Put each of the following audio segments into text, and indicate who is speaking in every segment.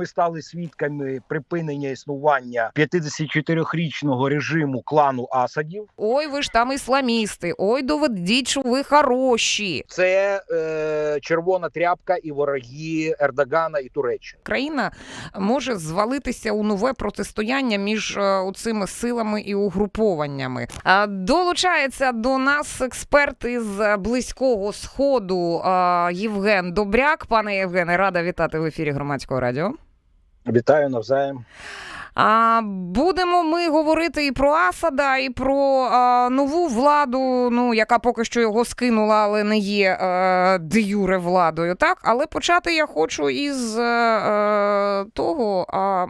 Speaker 1: ми стали свідками припинення існування 54-річного режиму клану Асадів.
Speaker 2: Ой, ви ж там ісламісти. Ой, доведіть, що ви хороші.
Speaker 1: Це е, червона тряпка і вороги Ердогана і Туреччини.
Speaker 2: Країна може звалитися у нове протистояння між е, цими силами і угрупованнями. Долучається до нас експерт із близького сходу Євген Добряк. Пане Євгене, рада вітати в ефірі громадського радіо.
Speaker 1: Вітаю навзаєм.
Speaker 2: А будемо ми говорити і про Асада, і про а, нову владу, ну яка поки що його скинула, але не є е, де юре владою. Так, але почати я хочу із е, е, того. А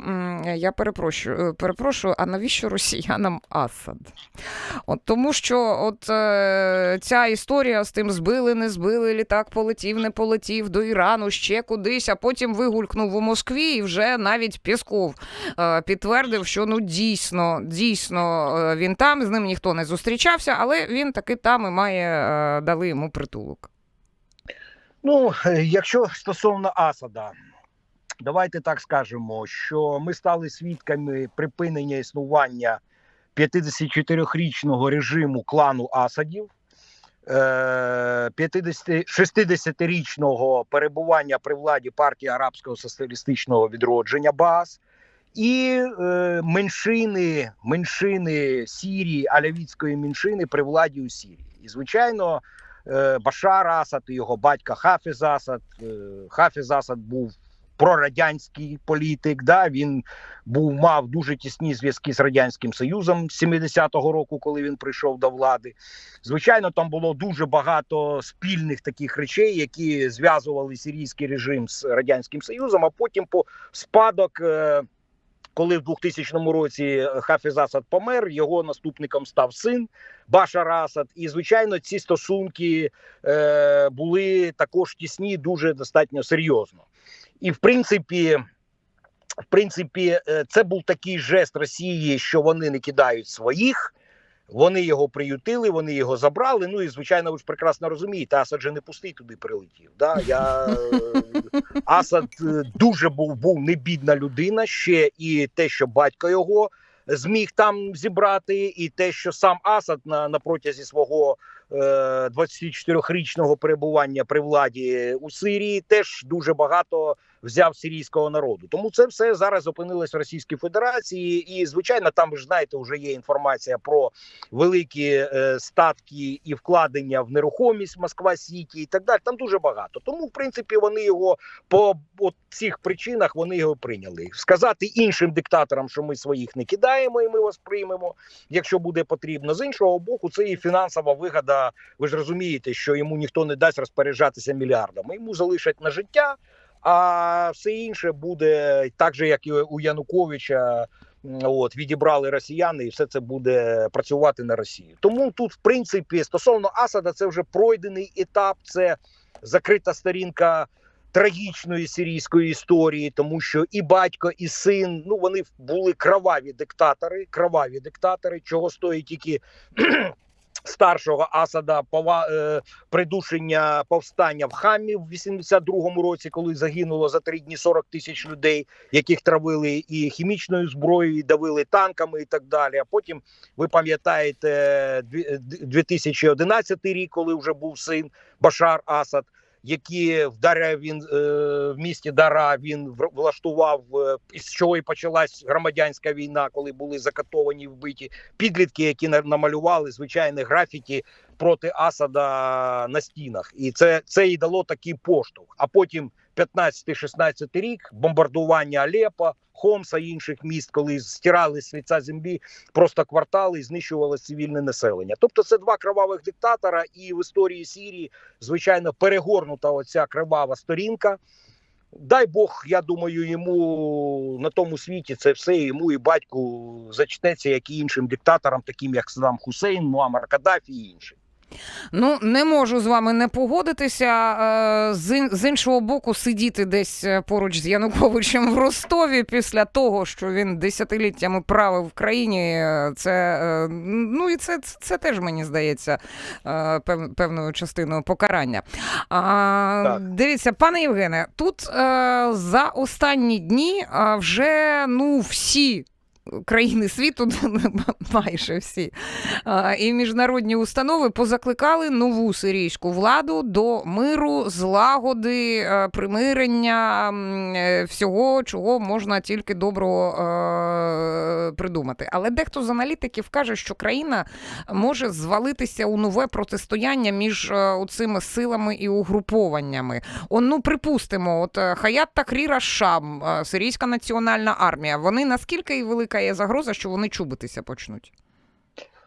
Speaker 2: я перепрошую, перепрошую, а навіщо росіянам Асад? От тому, що от е, ця історія з тим збили, не збили, літак полетів, не полетів до Ірану, ще кудись, а потім вигулькнув у Москві, і вже навіть Пісков е, підтвердив, що ну дійсно, дійсно е, він там, з ним ніхто не зустрічався, але він таки там і має е, дали йому притулок.
Speaker 1: Ну, е, якщо стосовно Асада, давайте так скажемо, що ми стали свідками припинення існування 54-річного режиму клану Асадів. е, 50 60-річного перебування при владі партії арабського соціалістичного відродження БАС і е, меншини, меншини Сірії, алявітської меншини при владі у Сірії. І звичайно, е, Башар Асад і його батька Хафіз Асад. Е, Хафіз Асад був прорадянський політик. Да? Він був мав дуже тісні зв'язки з радянським союзом з 70-го року, коли він прийшов до влади. Звичайно, там було дуже багато спільних таких речей, які зв'язували сирійський режим з радянським союзом. А потім по спадок. Е, коли в 2000 році Хафіз Асад помер, його наступником став син Башар Асад. І звичайно, ці стосунки е, були також тісні, дуже достатньо серйозно. І в принципі, в принципі, е, це був такий жест Росії, що вони не кидають своїх. Вони його приютили, вони його забрали. Ну і звичайно, ви ж прекрасно розумієте, Асад же не пустий туди прилетів. Да? Я Асад е, дуже був був небідна людина. Ще і те, що батько його зміг там зібрати, і те, що сам Асад на, на протязі свого е, 24-річного перебування при владі у Сирії теж дуже багато взяв сирійського народу. Тому це все зараз опинилось в Російській Федерації, і звичайно, там ви ж знаєте, вже є інформація про великі е, статки і вкладення в нерухомість Москва Сіті і так далі. Там дуже багато. Тому, в принципі, вони його по от цих причинах вони його прийняли. Сказати іншим диктаторам, що ми своїх не кидаємо, і ми вас приймемо, якщо буде потрібно. З іншого боку, це і фінансова вигода. Ви ж розумієте, що йому ніхто не дасть розпоряджатися мільярдами. Йому залишать на життя. А все інше буде так же, як і у Януковича. От відібрали росіяни, і все це буде працювати на Росію. Тому тут, в принципі, стосовно Асада, це вже пройдений етап, це закрита сторінка трагічної сирійської історії, тому що і батько, і син ну вони були кроваві диктатори, кроваві диктатори, чого стоїть тільки. Старшого Асада пова е, придушення повстання в Хамі в 82-му році, коли загинуло за три дні 40 тисяч людей, яких травили і хімічною зброєю, і давили танками, і так далі. А потім ви пам'ятаєте 2011 рік, коли вже був син Башар Асад, які в він е, в місті Дара він влаштував е, із чого і почалась громадянська війна, коли були закатовані вбиті підлітки, які намалювали звичайні графіті проти Асада на стінах, і це це і дало такий поштовх. А потім 15-16 рік бомбардування Алепа, Хомса і інших міст, коли стирали з лиця землі просто квартали і знищували цивільне населення. Тобто, це два кровавих диктатора, і в історії Сірії звичайно перегорнута оця кривава сторінка. Дай Бог, я думаю, йому на тому світі це все йому і батьку зачнеться, як і іншим диктаторам, таким як Саддам Хусейн, Муаммар Каддафі і інші.
Speaker 2: Ну, не можу з вами не погодитися. Е, З, ін- з іншого боку, сидіти десь е, поруч з Януковичем в Ростові після того, що він десятиліттями правив в країні, е, це ну і це, це, це теж мені здається пев- певною частиною покарання.
Speaker 1: Так.
Speaker 2: Дивіться, пане Євгене, тут за останні дні вже ну всі. Країни світу майже всі і міжнародні установи позакликали нову сирійську владу до миру, злагоди, е, примирення е, всього, чого можна тільки добро е, придумати. Але дехто з аналітиків каже, що країна може звалитися у нове протистояння між цими силами і угрупованнями. Он, ну, припустимо, от Хаят Тахріра Шам, сирійська національна армія. Вони наскільки і велика є загроза, що вони чубитися почнуть?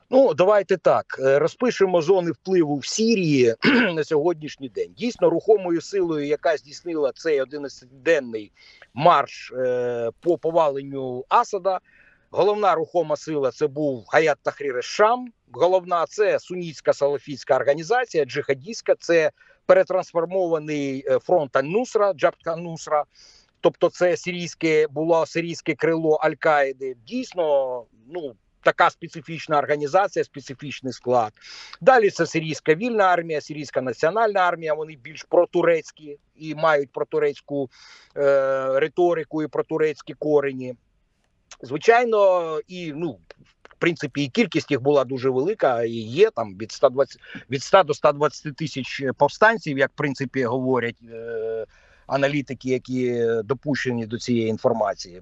Speaker 1: Ну, давайте так. е, Розпишемо зони впливу в Сірії на сьогоднішній день. Дійсно, рухомою силою, яка здійснила цей 11-денний марш е, по поваленню Асада. Головна рухома сила це був Хаят Тахрір Шам. Головна це сунітська салафітська організація, джихадістська, це перетрансформований е, фронт Аль-Нусра, Джабт Аль-Нусра. Тобто, це сирійське було сирійське крило Аль-Каїди. Дійсно, ну така специфічна організація, специфічний склад. Далі це сирійська вільна армія, сирійська національна армія. Вони більш протурецькі і мають протурецьку е, риторику і протурецькі корені. Звичайно, і ну. В принципі, і кількість їх була дуже велика. І є там від 120, від 100 до 120 тисяч повстанців, як в принципі говорять е, аналітики, які допущені до цієї інформації.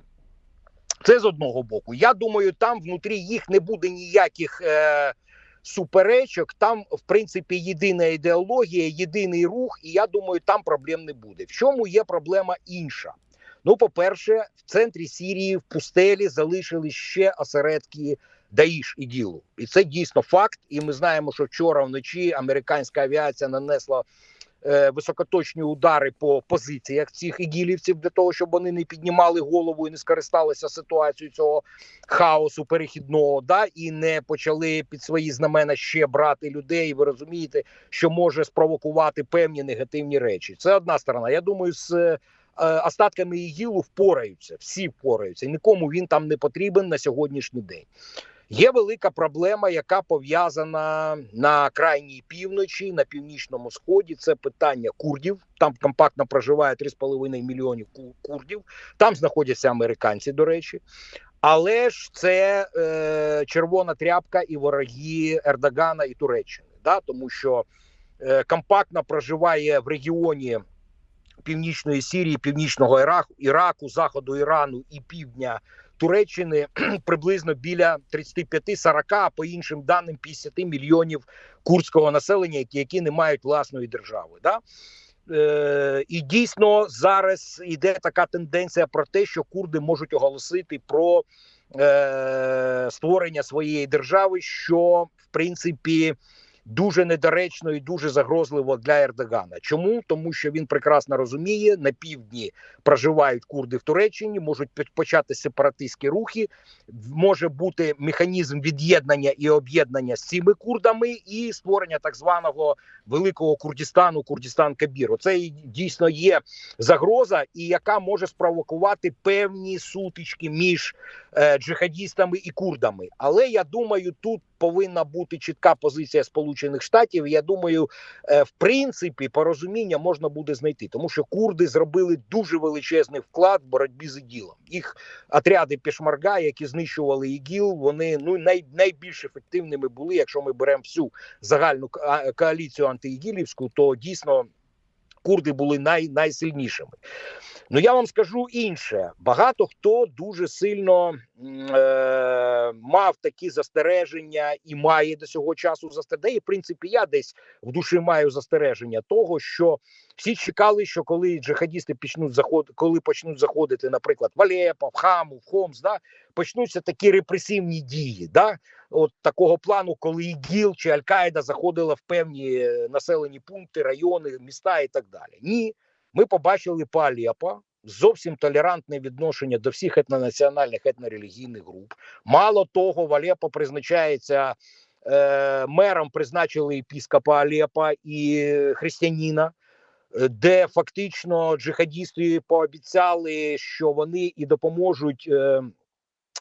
Speaker 1: Це з одного боку. Я думаю, там внутрі їх не буде ніяких е, суперечок. Там, в принципі, єдина ідеологія, єдиний рух, і я думаю, там проблем не буде. В чому є проблема інша? Ну, по-перше, в центрі Сірії в пустелі залишились ще осередки Даїш і Ділу. І це дійсно факт. І ми знаємо, що вчора вночі американська авіація нанесла високоточні удари по позиціях цих ігілівців для того, щоб вони не піднімали голову і не скористалися ситуацією цього хаосу перехідного, да і не почали під свої знамена ще брати людей. Ви розумієте, що може спровокувати певні негативні речі. Це одна сторона. Я думаю, з е, остатками ІГІЛу впораються, всі впораються, і нікому він там не потрібен на сьогоднішній день. Є велика проблема, яка пов'язана на крайній півночі, на північному сході. Це питання курдів. Там компактно проживає 3,5 мільйонів ку- курдів. Там знаходяться американці, до речі. Але ж це е, червона тряпка і вороги Ердогана і Туреччини. Да? Тому що е, компактно проживає в регіоні Північної Сірії, Північного Іраку, Іраку, Заходу Ірану і півдня Туреччини приблизно біля 35-40, а по іншим даним 50 мільйонів курдського населення, які, не мають власної держави. Да? Е, і дійсно зараз йде така тенденція про те, що курди можуть оголосити про е, створення своєї держави, що в принципі дуже недоречно і дуже загрозливо для Ердогана. Чому? Тому що він прекрасно розуміє, на півдні проживають курди в Туреччині, можуть почати сепаратистські рухи. Може бути механізм від'єднання і об'єднання з цими курдами, і створення так званого великого Курдістану, Курдістан Кабір. Оце дійсно є загроза, і яка може спровокувати певні сутички між е, джихадістами і курдами. Але я думаю, тут повинна бути чітка позиція Сполучених Штатів. Я думаю, е, в принципі, порозуміння можна буде знайти, тому що курди зробили дуже величезний вклад в боротьбі з ІГІЛом. Їх отряди Пішмарга, які знищували ІГІЛ, вони ну най, найбільш ефективними були. Якщо ми беремо всю загальну ко- коаліцію антиігілівську, то дійсно курди були най, найсильнішими. Ну я вам скажу інше: багато хто дуже сильно е, мав такі застереження і має до цього часу застереження. І в принципі, я десь в душі маю застереження того, що всі чекали, що коли джихадісти почнуть заходити, коли почнуть заходити, наприклад, в Алеппо, в Хаму, в Хомс, да, почнуться такі репресивні дії. Да, от такого плану, коли ІГІЛ чи Аль-Каїда заходила в певні е, населені пункти, райони, міста і так далі. Ні, ми побачили по Алеппо зовсім толерантне відношення до всіх етнонаціональних етнорелігійних груп. Мало того, в Алеппо призначається е, мером призначили епіскопа Алепа і християнина, е, де фактично джихадісти пообіцяли, що вони і допоможуть. Е,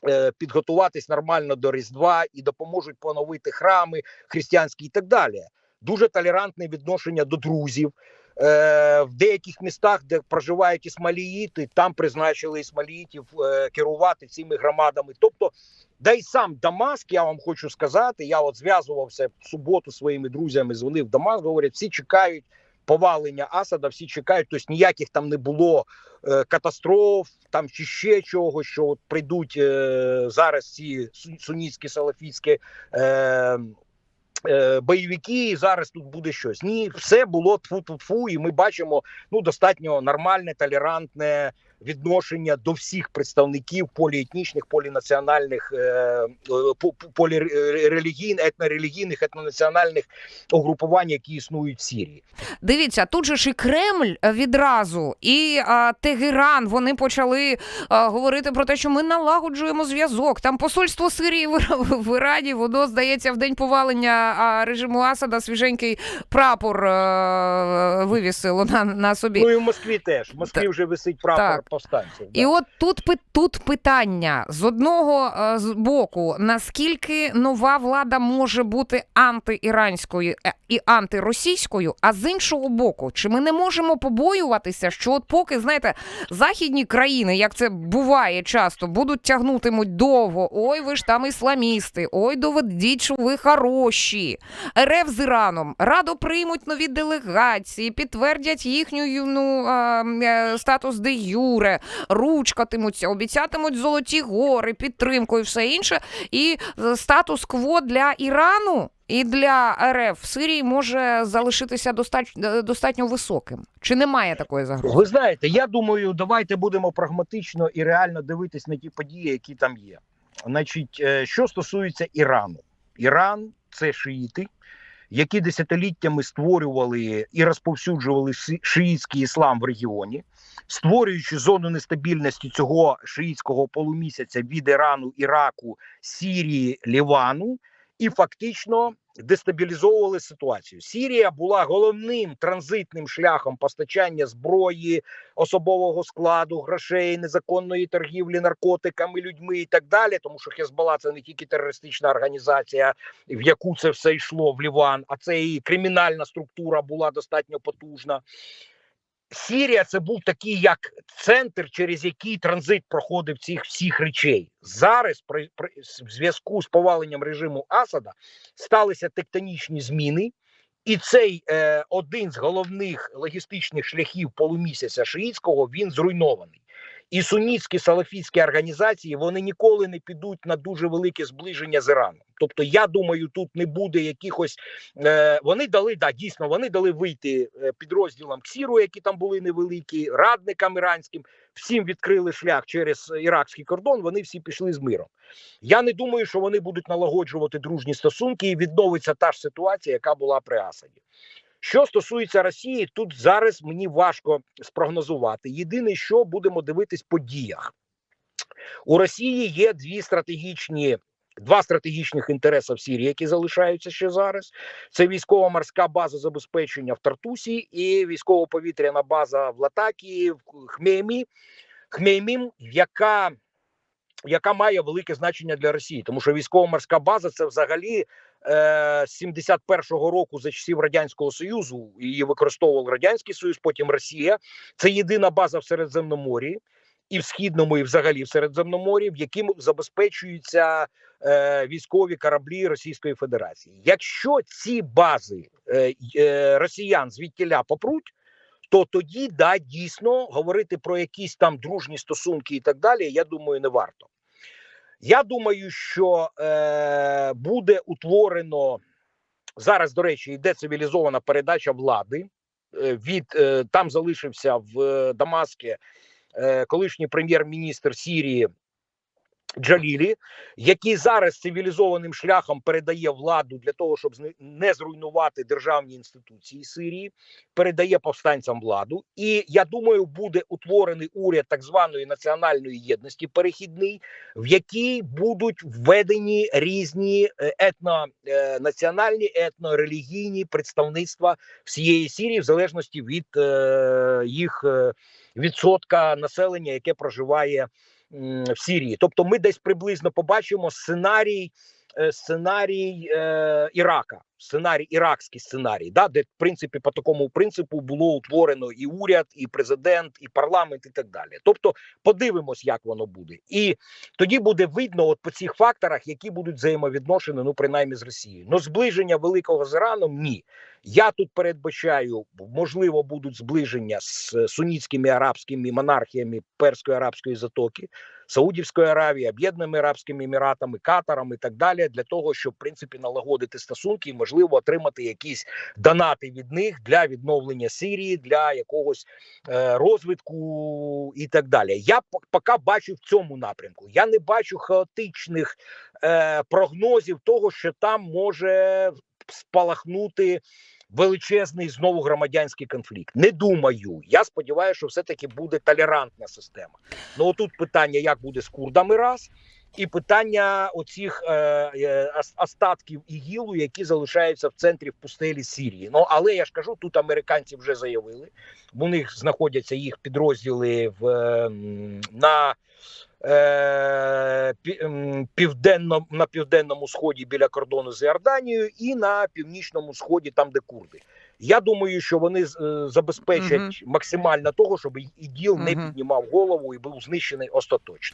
Speaker 1: е, Підготуватись нормально до Різдва і допоможуть поновити храми християнські і так далі. Дуже толерантне відношення до друзів. Е, в деяких містах, де проживають ісмаліїти, там призначили ісмаліїтів е, керувати цими громадами. Тобто, да й сам Дамаск, я вам хочу сказати, я от зв'язувався в суботу своїми друзями, дзвонив в Дамаск, говорять, всі чекають повалення Асада, всі чекають, тобто ніяких там не було е, катастроф, там чи ще чого, що от прийдуть зараз ці сунітські салафістські е, бойовики, і зараз тут буде щось. Ні, все було тфу-тфу-тфу, і ми бачимо ну достатньо нормальне, толерантне відношення до всіх представників поліетнічних, полінаціональних, е, по- по- полірелігійних, етнорелігійних, етнонаціональних угрупувань, які існують в Сірії.
Speaker 2: Дивіться, тут же ж і Кремль відразу, і а, Тегеран вони почали а, говорити про те, що ми налагоджуємо зв'язок. Там посольство Сирії в, в Ірані, воно здається в день повалення а, режиму Асада свіженький прапор е, вивісило на, на собі.
Speaker 1: Ну і в Москві теж. В Москві вже висить прапор
Speaker 2: Так.
Speaker 1: Повстанців.
Speaker 2: І от тут тут питання з одного е, з боку, наскільки нова влада може бути антиіранською е, і антиросійською, а з іншого боку, чи ми не можемо побоюватися, що от поки знаєте, західні країни, як це буває часто, будуть тягнутимуть довго. Ой, ви ж там ісламісти, ой, доведіть, що ви хороші. РФ з Іраном радо приймуть нові делегації, підтвердять їхню ну, е, статус де юре, ручкатимуться, обіцятимуть золоті гори, підтримку і все інше. І е, статус-кво для Ірану. І для РФ в Сирії може залишитися достатньо, достатньо високим. Чи немає такої загрози?
Speaker 1: Ви знаєте, я думаю, давайте будемо прагматично і реально дивитись на ті події, які там є. Значить, е, що стосується Ірану, Іран це шиїти, які десятиліттями створювали і розповсюджували ши- шиїтський іслам в регіоні, створюючи зону нестабільності цього шиїтського полумісяця від Ірану, Іраку, Сірії, Лівану, і фактично дестабілізовували ситуацію. Сірія була головним транзитним шляхом постачання зброї, особового складу, грошей, незаконної торгівлі наркотиками, людьми і так далі. Тому що хезбала це не тільки терористична організація, в яку це все йшло в Ліван, а це і кримінальна структура була достатньо потужна. Сірія це був такий як центр, через який транзит проходив цих всіх речей. Зараз при, при в зв'язку з поваленням режиму Асада сталися тектонічні зміни, і цей е, один з головних логістичних шляхів полумісяця шиїцького він зруйнований. І сунітські салафістські організації вони ніколи не підуть на дуже велике зближення з Іраном. Тобто, я думаю, тут не буде якихось. Е, вони дали да дійсно, вони дали вийти е, підрозділам КСІРу, які там були невеликі, радникам іранським. Всім відкрили шлях через іракський кордон. Вони всі пішли з миром. Я не думаю, що вони будуть налагоджувати дружні стосунки і відновиться та ж ситуація, яка була при Асаді. Що стосується Росії, тут зараз мені важко спрогнозувати. Єдине, що будемо дивитись по діях у Росії є дві стратегічні. Два стратегічних інтереси в Сірії, які залишаються ще зараз. Це військово-морська база забезпечення в Тартусі і військово-повітряна база в Латакії, в Хмеймі, Хмеймім, яка яка має велике значення для Росії, тому що військово-морська база це взагалі 71-го року за часів радянського союзу її використовував радянський союз. Потім Росія. Це єдина база в Середземномор'ї і в східному, і взагалі в Середземномор'ї, в яким забезпечуються е, військові кораблі Російської Федерації. Якщо ці бази е, е, росіян звідтіля попруть. То тоді да дійсно говорити про якісь там дружні стосунки і так далі. Я думаю, не варто. Я думаю, що е, буде утворено зараз. До речі, йде цивілізована передача влади. Е, від е, там залишився в е, Дамаскі е, колишній прем'єр-міністр Сірії Джалілі, який зараз цивілізованим шляхом передає владу для того, щоб не зруйнувати державні інституції Сирії, передає повстанцям владу. І я думаю, буде утворений уряд так званої національної єдності перехідний, в який будуть введені різні е, етно е, етнорелігійні представництва всієї Сирії, в залежності від е, їх е, відсотка населення, яке проживає в Сирії. Тобто, ми десь приблизно побачимо сценарій. е, Сценарій е, Ірака, сценарій, іракський сценарій, да, де в принципі по такому принципу було утворено і уряд, і президент, і парламент, і так далі. Тобто, подивимось, як воно буде, і тоді буде видно, от по цих факторах, які будуть взаємовідношені, ну принаймні з Росією. Ну зближення великого з Іраном ні. Я тут передбачаю, можливо, будуть зближення з е, сунітськими арабськими монархіями Перської арабської затоки, Саудівської Аравії, Об'єднаними Арабськими Еміратами, Катаром і так далі, для того, щоб в принципі налагодити стосунки і можливо отримати якісь донати від них для відновлення Сирії, для якогось е, розвитку і так далі. Я пок- поки бачу в цьому напрямку. Я не бачу хаотичних е, прогнозів того, що там може спалахнути величезний знову громадянський конфлікт. Не думаю. Я сподіваюся, що все-таки буде толерантна система. Ну отут питання, як буде з курдами раз. І питання оцих е, е, остатків ігілу, які залишаються в центрі в пустелі Сирії. Ну але я ж кажу, тут американці вже заявили. У них знаходяться їх підрозділи в е, на південно, на південному сході біля кордону з Іорданією і на північному сході, там де курди. Я думаю, що вони е, забезпечать
Speaker 2: Мгм.
Speaker 1: максимально того, щоб ІДІЛ не піднімав голову і був знищений остаточно.